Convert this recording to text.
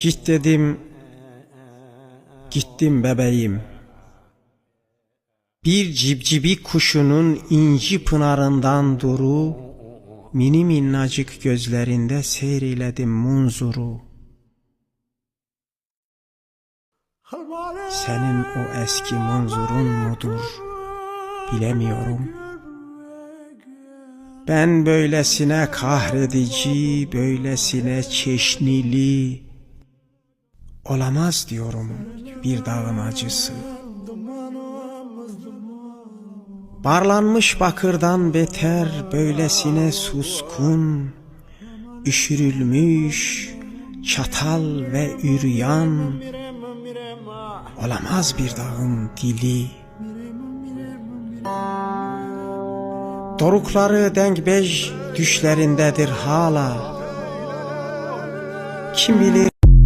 Git dedim, gittim bebeğim. Bir cibcibi kuşunun inci pınarından duru, mini minnacık gözlerinde seyreyledim munzuru. Senin o eski munzurun mudur? Bilemiyorum. Ben böylesine kahredici, böylesine çeşnili olamaz diyorum bir dağın acısı. Barlanmış bakırdan beter böylesine suskun, üşürülmüş, çatal ve üryan olamaz bir dağın dili. Dorukları dengbej düşlerindedir hala. Kim bilir